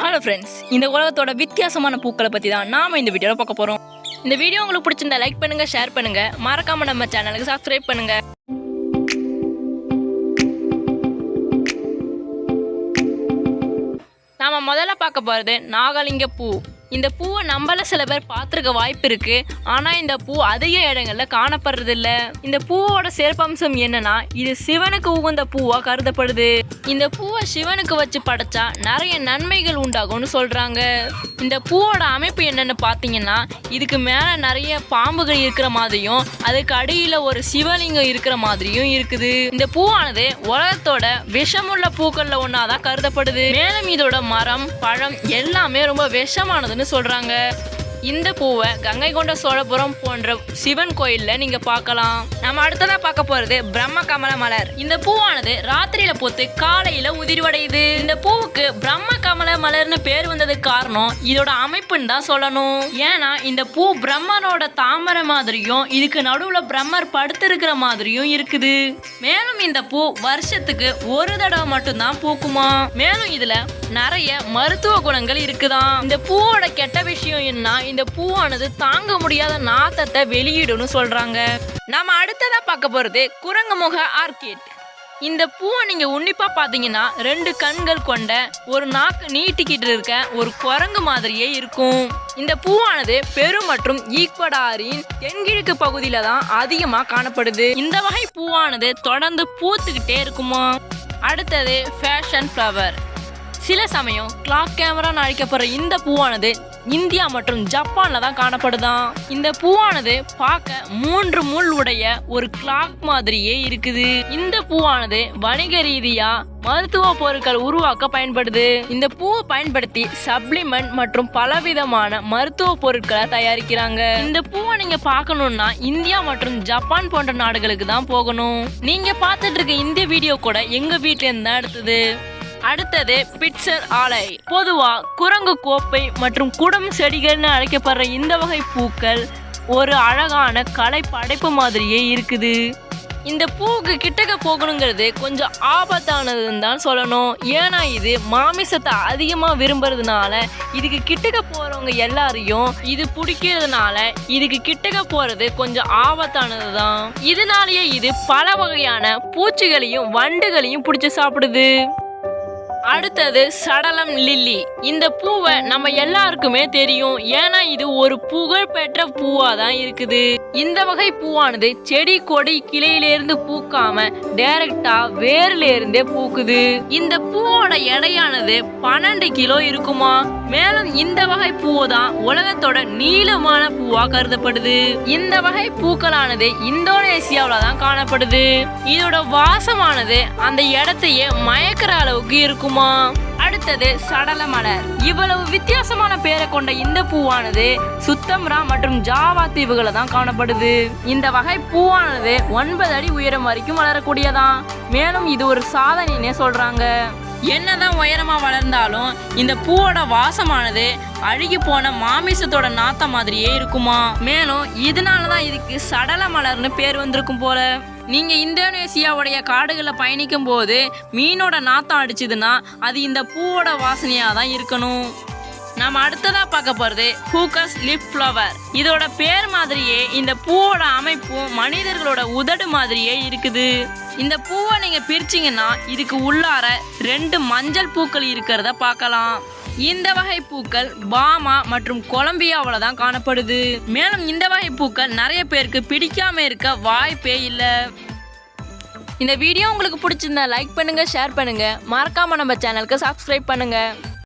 Hello friends இந்த உலகத்தோட வித்தியாசமான பூக்களை பற்றி தான் நாம் இந்த வீடியோவில் பார்க்க போகிறோம் இந்த வீடியோ உங்களுக்கு பிடிச்சிருந்தா லைக் பண்ணுங்கள் ஷேர் பண்ணுங்கள் மறக்காம நம்ம சேனலுக்கு சப்ஸ்கிரைப் பண்ணுங்கள் நாம் முதல்ல பார்க்க போகிறது நாகலிங்க பூ. இந்த பூவை நம்மள சில பேர் பார்த்துருக்க வாய்ப்பு இருக்கு. ஆனால் இந்த பூ அதிக இடங்கள்ல காணப்படுறதில்ல. இந்த பூவோட சிறப்பம்சம் என்னன்னா இது சிவனுக்கு உகந்த பூவா கருதப்படுது. இந்த பூவை சிவனுக்கு வச்சு படைச்சா நிறைய நன்மைகள் உண்டாகும்னு சொல்றாங்க. இந்த பூவோட அமைப்பு என்னன்னு பார்த்தீங்கன்னா இதுக்கு மேலே நிறைய பாம்புகள் இருக்கிற மாதிரியும் அதுக்கு அடியில் ஒரு சிவலிங்கம் இருக்கிற மாதிரியும் இருக்குது. இந்த பூவானது உலகத்தோட விஷமுள்ள பூக்கள்ல ஒன்றா தான் கருதப்படுது. மேலும் இதோட மரம் பழம் எல்லாமே ரொம்ப விஷமானதுன்னு சொல்கிறாங்க இந்த பூவை கங்கை கொண்ட சோழபுரம் போன்ற சிவன் கோயில்ல நீங்க பார்க்கலாம். நம்ம அடுத்ததா பார்க்க போறது பிரம்ம கமல மலர். இந்த பூவானது ராத்திரியில பூத்து காலையில உதிர்வடையுது. இந்த பூவுக்கு பிரம்ம கமல மலர்னு பேர் வந்ததுக்கு காரணம் இதோட அமைப்புன்னு தான் சொல்லணும். ஏன்னா இந்த பூ பிரம்மனோட தாமரை மாதிரியும் இதுக்கு நடுவுல பிரம்மர் படுத்திருக்கிற மாதிரியும் இருக்குது. மேலும் இந்த பூ வருஷத்துக்கு ஒரு தடவை மட்டும்தான் பூக்குமா? மேலும் இதுல நிறைய மருத்துவ குணங்கள் இருக்குதாம் இந்த பூவோட கெட்ட விஷயம் என்ன? இந்த பூவானது தாங்க முடியாத நாத்தத்தை வெளியிடும்னு சொல்றாங்க. நாம அடுத்ததா பார்க்க போறது குரங்குமுக ஆர்கிட். இந்த பூவை நீங்க உன்னிப்பா பாத்தீங்கன்னா ரெண்டு கண்கள் கொண்ட ஒரு நாக்கு நீட்டிக்கிட்டு இருக்க ஒரு குரங்கு மாதிரியே இருக்கும். இந்த பூவானது பெரு மற்றும் ஈக்வடாரின் தென்கிழக்கு பகுதியில தான் அதிகமா காணப்படுது. இந்த வகை பூவானது தொடர்ந்து பூத்துக்கிட்டே இருக்குமா? அடுத்தது ஃபேஷன் ஃப்ளவர் சில சமயம் கிளாக் கேமரான்னு அழைக்கப்படுற இந்த பூவானது இந்தியா மற்றும் ஜப்பான்ல தான் காணப்படுதான் இந்த பூவானது பார்க்க மூன்று முள் உடைய ஒரு கிளாக் மாதிரியே இருக்குது. இந்த பூவானது வணிக ரீதியா மருத்துவ பொருட்கள் உருவாக்க பயன்படுது. இந்த பூவை பயன்படுத்தி சப்ளிமெண்ட் மற்றும் பலவிதமான மருத்துவ பொருட்களை தயாரிக்கிறாங்க. இந்த பூவை நீங்க பார்க்கணும்னா இந்தியா மற்றும் ஜப்பான் போன்ற நாடுகளுக்கு தான் போகணும். நீங்க பார்த்துட்டு இருக்க இந்த வீடியோ கூட எங்க வீட்டுல இருந்து தான் எடுத்தது அடுத்தது பிட்சர் ஆலை. பொதுவா குரங்கு கோப்பை மற்றும் குடம் செடிகள்னு அழைக்கப்படுற இந்த வகை பூக்கள் ஒரு அழகான கலை படைப்பு மாதிரியே இருக்குது. இந்த பூவுக்கு கிட்டக்க போகணுங்கிறது கொஞ்சம் ஆபத்தானதுன்னு தான் சொல்லணும். ஏன்னா இது மாமிசத்தை அதிகமாக விரும்புறதுனால இதுக்கு கிட்டக்க போகிறவங்க எல்லாரையும் இது பிடிக்கிறதுனால இதுக்கு கிட்டக்க போகிறது கொஞ்சம் ஆபத்தானது தான். இதனாலேயே இது பல வகையான பூச்சிகளையும் வண்டுகளையும் பிடிச்சி சாப்பிடுது. அடுத்தது சடலம் லில்லி. இந்த பூவை நம்ம எல்லாருக்குமே தெரியும். ஏன்னா இது ஒரு புகழ்பெற்ற பூவா தான் இருக்குது. இந்த வகை பூவானது செடி கொடி கிளையிலிருந்து பூக்காம டைரக்டா வேர்ல இருந்தே பூக்குது. இந்த பூவோட எடையானது பன்னெண்டு கிலோ இருக்குமா? மேலும் இந்த வகை பூவை தான் உலகத்தோட நீளமான பூவா கருதப்படுது. இந்த வகை பூக்களானது இந்தோனேசியாவில் தான் காணப்படுது. இதோட வாசமானது அந்த இடத்தையே மயக்கிற அளவுக்கு இருக்குமா? அடுத்தது சடல மலர். இவ்வளவு வித்தியாசமான பேரை கொண்ட இந்த பூவானது சுத்தம்ரா மற்றும் ஜாவா தீவுகளை தான் காணப்படுது. இந்த வகை பூவானது ஒன்பது அடி உயரம் வரைக்கும் வளரக்கூடியதான் மேலும் இது ஒரு சாதனைன்னே சொல்றாங்க. என்னதான் உயரமா வளர்ந்தாலும் இந்த பூவோட வாசமானது அழுகி போன மாமிசத்தோட நாத்த மாதிரியே இருக்குமா? மேலும் இதனால தான் இதுக்கு சடல மலர்னு பேர் வந்திருக்கும் போல. நீங்க இந்தோனேசியாவுடைய காடுகளில் பயணிக்கும் போது மீனோட நாத்தம் அடிச்சதுன்னா அது இந்த பூவோட வாசனையா தான் இருக்கணும். நாம அடுத்ததா பார்க்க போறது ஹூக்கஸ் லிப் ஃப்ளவர். இதோட பேர் மாதிரியே இந்த பூவோட அமைப்பும் மனிதர்களோட உதடு மாதிரியே இருக்குது. இந்த பூவை நீங்க பிரிச்சிங்கன்னா இதுக்கு உள்ளார ரெண்டு மஞ்சள் பூக்கள் இருக்கிறத பார்க்கலாம். இந்த வகை பூக்கள் பாமா மற்றும் கொலம்பியாவில் தான் காணப்படுது. மேலும் இந்த வகை பூக்கள் நிறைய பேருக்கு பிடிக்காம இருக்க வாய்ப்பே இல்லை. இந்த வீடியோ உங்களுக்கு பிடிச்சிருந்தா லைக் பண்ணுங்க ஷேர் பண்ணுங்க. மறக்காம நம்ம சேனலுக்கு சப்ஸ்கிரைப் பண்ணுங்க.